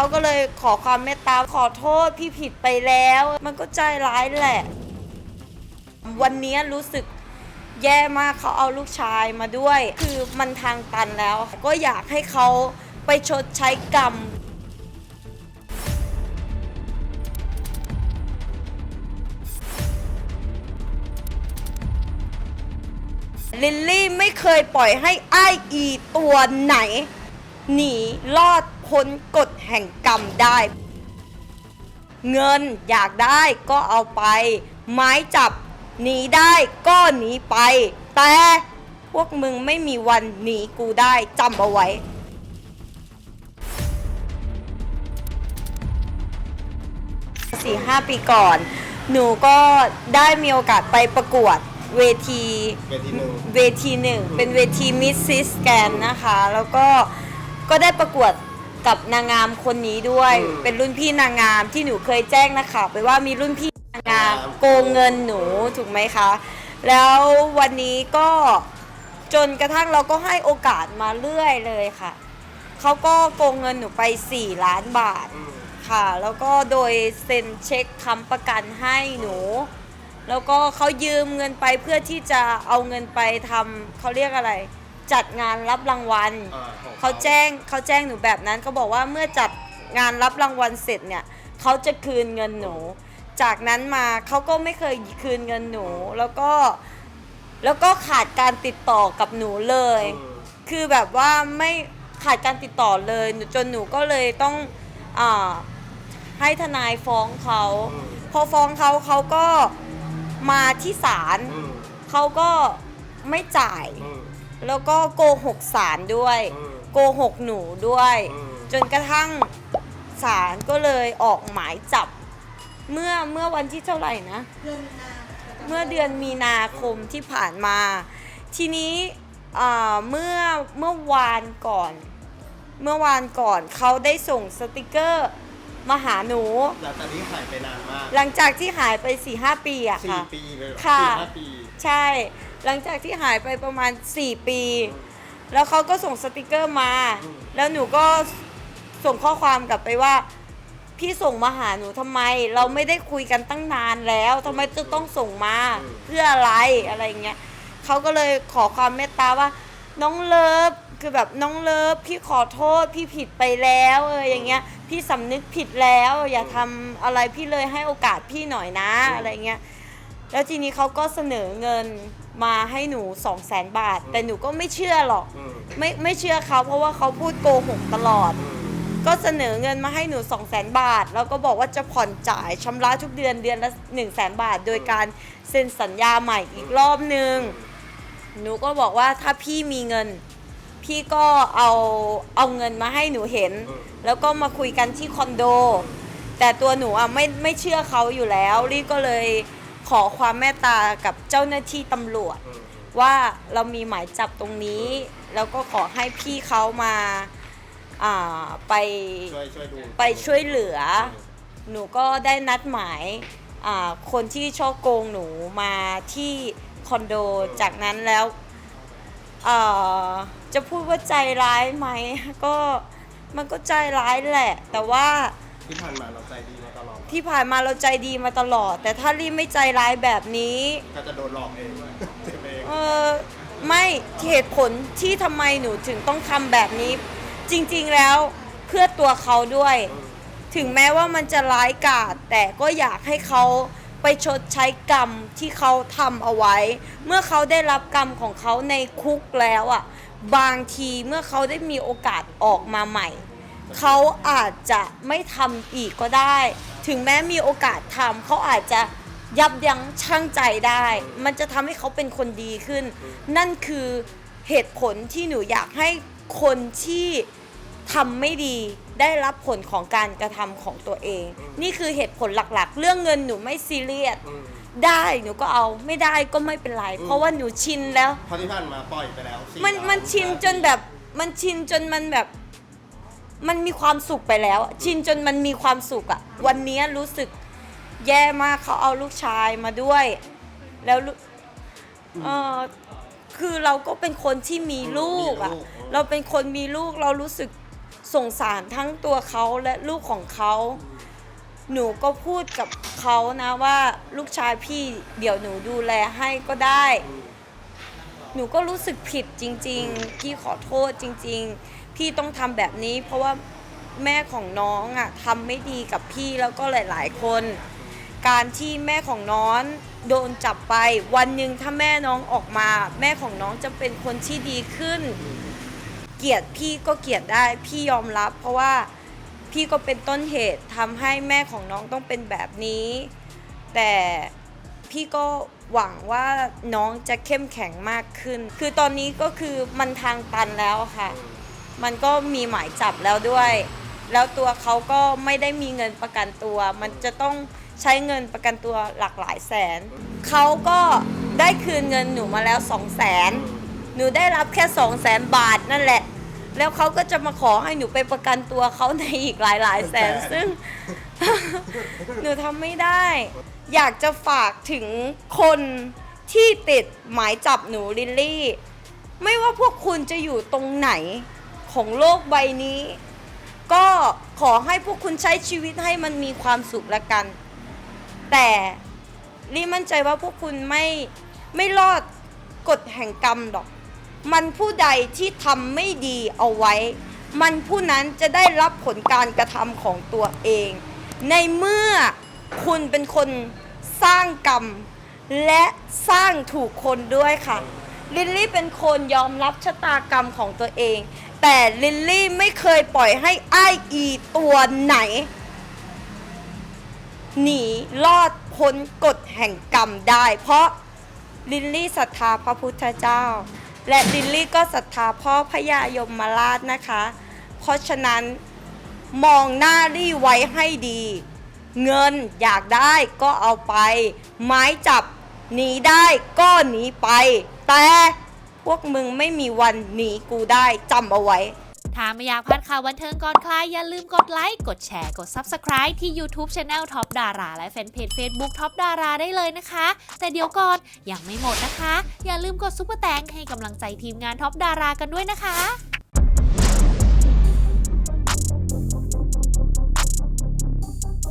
เขาก็เลยขอความเมตตาขอโทษพี่ผิดไปแล้ว มันก็ใจร้ายแหละ วันนี้รู้สึกแย่มากเขาเอาลูกชายมาด้วย คือมันทางตันแล้ว ก็อยากให้เขาไปชดใช้กรรมลิลลี่ไม่เคยปล่อยให้ไอ้ายอีตัวไหน หนีรอด พ้นกฎแห่งกรรมได้ เงินอยากได้ก็เอาไป ไม้จับหนีได้ก็หนีไป แต่พวกมึงไม่มีวันหนีกูได้จำเอาไว้สี่ห้าปีก่อน หนูก็ได้มีโอกาสไปประกวดเวทีเวทีหนึ่งเวทีหนึ่งเป็นเวทีมิสซิสแกนนะคะ แล้วก็ก็ได้ประกวด กับนางงามคนนี้ด้วย อืมเป็นรุ่นพี่นางงามที่หนูเคยแจ้งนะคะไปว่ามีรุ่นพี่นางงามนางงามโกงเงินหนูถูกไหมคะ แล้ววันนี้ก็จนกระทั่งเราก็ให้โอกาสมาเรื่อยเลยค่ะเขาก็โกงเงินหนูไป 4 ล้านบาท อืม ค่ะ แล้วก็โดยเซ็นเช็คค้ำประกันให้หนู แล้วก็เขายืมเงินไปเพื่อที่จะเอาเงินไปทำเขาเรียกอะไร จัดงานรับรางวัล อ่ของเขาแจ้งเขาแจ้งหนูแบบนั้นเขาบอกว่าเมื่อจัดงานรับรางวัลเสร็จเนี่ยเขาจะคืนเงินหนู จากนั้นมาเขาก็ไม่เคยคืนเงินหนู แล้วก็แล้วก็ขาดการติดต่อกับหนูเลยอืมคือแบบว่าไม่ขาดการติดต่อเลยหนูจนหนูก็เลยต้องอาให้ทนายฟ้องเขาอืมพอฟ้องเขาเขาก็มาที่ศาลอืมเขาก็ไม่จ่ายอืม แล้วก็โกหกศาลด้วย อืมโกหกหนูด้วย อืม จนกระทั่งศาลก็เลยออกหมายจับ เมื่อเมื่อวันที่เท่าไหร่นะเมื่อเดือนมีนาคมที่ผ่านมา ทีนี้อ่าเมื่อเมื่อวานก่อน เมื่อวานก่อนเขาได้ส่งสติกเกอร์มาหาหนู หลังจากนี้หายไปนานมากหลังจากที่หายไป4ีหปีอะสี่ค่ะ ปีเลยเหรอค่ะ สี่ห้าปี ใช่ หลังจากที่หายไปประมาณ 4 ปี แล้วเขาก็ส่งสติกเกอร์มา แล้วหนูก็ส่งข้อความกลับไปว่า พี่ส่งมาหาหนูทำไม เราไม่ได้คุยกันตั้งนานแล้วทำไมจะต้องส่งมาเพื่ออะไรอะไรเงี้ยเขาก็เลยขอความเมตตาว่า น้องเลิฟคือแบบน้องเลิฟพี่ขอโทษพี่ผิดไปแล้วเอออย่างเงี้ย พี่สำนึกผิดแล้ว อย่าทำอะไรพี่เลยให้โอกาสพี่หน่อยนะอะไรเงี้ย แล้วทีนี้เขาก็เสนอเงินมาให้หนู2 0 0แสนบาท แต่หนูก็ไม่เชื่อหรอก อืมไม่ไม่เชื่อเขาเพราะว่าเขาพูดโกหกตลอด อืมก็เสนอเงินมาให้หนู2 0 0แสนบาท แล้วก็บอกว่าจะผ่อนจ่ายชำระทุกเดือนเดือนละ1 0 0 0 0แสนบาท โดยการเซ็นสัญญาใหม่อีกรอบนึง หนูก็บอกว่าถ้าพี่มีเงิน พี่ก็เอาเอาเงินมาให้หนูเห็นอืมแล้วก็มาคุยกันที่คอนโด แต่ตัวหนูอะไม่ไม่เชื่อเขาอยู่แล้วลี่ก็เลย ขอความเมตตากับเจ้าหน้าที่ตำรวจอืมว่าเรามีหมายจับตรงนี้ แล้วก็ขอให้พี่เขามาอ่าไปช่วยช่วยดูไปช่วยเหลือ หนูก็ได้นัดหมายอ่าคนที่ช่อโกงหนูมาที่คอนโดจากนั้นแล้วเอ่อจะพูดว่าใจร้ายไหม ก็มันก็ใจร้ายแหละ แต่ว่า ที่ผ่านมาเราใจดีมาตลอดที่ผ่านมาเราใจดีมาตลอด แต่ถ้ารีไม่ใจร้ายแบบนี้ ก็จะโดนหลอกเองเจ็บเอง เออไม่เหตุผลที่ทำไมหนูถึงต้องทำแบบนี้ จริงๆแล้วเพื่อตัวเขาด้วย ถึงแม้ว่ามันจะร้ายกาจแต่ก็อยากให้เขาไปชดใช้กรรมที่เขาทำเอาไว้ เมื่อเขาได้รับกรรมของเขาในคุกแล้วอะ บางทีเมื่อเขาได้มีโอกาสออกมาใหม่ เขาอาจจะไม่ทำอีกก็ได้ ถึงแม้มีโอกาสทำเขาอาจจะยับยั้งชั่งใจได้ มันจะทำให้เขาเป็นคนดีขึ้น นั่นคือเหตุผลที่หนูอยากให้คนที่ทำไม่ดีได้รับผลของการกระทำของตัวเอง นี่คือเหตุผลหลักๆ เรื่องเงินหนูไม่ซีเรียสอืมได้หนูก็เอาไม่ได้ก็ไม่เป็นไร เพราะว่าหนูชินแล้วเพราะที่ผ่านมาปล่อยไปแล้วสี่มันล้ามันชินจนแบบมันชินจนมันแบบ มันมีความสุขไปแล้วอะชินจนมันมีความสุขอะวันนี้รู้สึกแย่มากเขาเอาลูกชายมาด้วย แล้วลูเออคือเราก็เป็นคนที่มีลูกอะเราเป็นคนมีลูกเรารู้สึกสงสารทั้งตัวเขาและลูกของเขา หนูก็พูดกับเขานะว่าลูกชายพี่เดี๋ยวหนูดูแลให้ก็ได้ หนูก็รู้สึกผิดจริง ๆ พี่ขอโทษจริง ๆ พี่ต้องทำแบบนี้ เพราะว่าแม่ของน้องอะทำไม่ดีกับพี่แล้วก็หลาย ๆ คน การที่แม่ของน้องโดนจับไป วันหนึ่งถ้าแม่น้องออกมา แม่ของน้องจะเป็นคนที่ดีขึ้น เกลียดพี่ก็เกลียดได้พี่ยอมรับ เพราะว่าพี่ก็เป็นต้นเหตุทำให้แม่ของน้องต้องเป็นแบบนี้ แต่พี่ก็หวังว่าน้องจะเข้มแข็งมากขึ้น คือตอนนี้ก็คือมันทางตันแล้วค่ะ มันก็มีหมายจับแล้วด้วย แล้วตัวเขาก็ไม่ได้มีเงินประกันตัว มันจะต้องใช้เงินประกันตัวหลากหลายแสน เขาก็ได้คืนเงินหนูมาแล้วสองแสนหนูได้รับแค่สองแสนบาทนั่นแหละ แล้วเขาก็จะมาขอให้หนูไปประกันตัวเขาในอีกหลายหลายๆแสน ซึ่ง หนูทำไม่ได้ อยากจะฝากถึงคนที่ติดหมายจับหนูลิลลี่ ไม่ว่าพวกคุณจะอยู่ตรงไหน ของโลกใบนี้ ก็ขอให้พวกคุณใช้ชีวิตให้มันมีความสุขละกัน แต่ลี่มั่นใจว่าพวกคุณไม่ไม่รอดกฎแห่งกรรมหรอก มันผู้ใดที่ทำไม่ดีเอาไว้ มันผู้นั้นจะได้รับผลการกระทำของตัวเอง ในเมื่อคุณเป็นคนสร้างกรรม และสร้างถูกคนด้วยค่ะ ลิลลี่เป็นคนยอมรับชะตากรรมของตัวเอง แต่ลิลลี่ไม่เคยปล่อยให้อ้ายอีตัวไหน หนีรอดพ้นกฎแห่งกรรมได้ เพราะลิลลี่ศรัทธาพระพุทธเจ้า และลิลลี่ก็ศรัทธาพ่อพญายมราชนะคะ เพราะฉะนั้นมองหน้าลี่ไว้ให้ดี เงินอยากได้ก็เอาไป ไม้จับหนีได้ก็หนีไป แต่ พวกมึงไม่มีวันหนีกูได้จำเอาไว้ ถ้าไม่อยากพลาดข่าวบันเทิงก่อนใครอย่าลืมกดไลค์ กดแชร์ กด Subscribe ที่ YouTube Channel Top ดาราและแฟนเพจ Facebook Top ดาราได้เลยนะคะ แต่เดี๋ยวก่อนยังไม่หมดนะคะ อย่าลืมกดซุปเปอร์แตงให้กำลังใจทีมงาน Top ดารากันด้วยนะคะ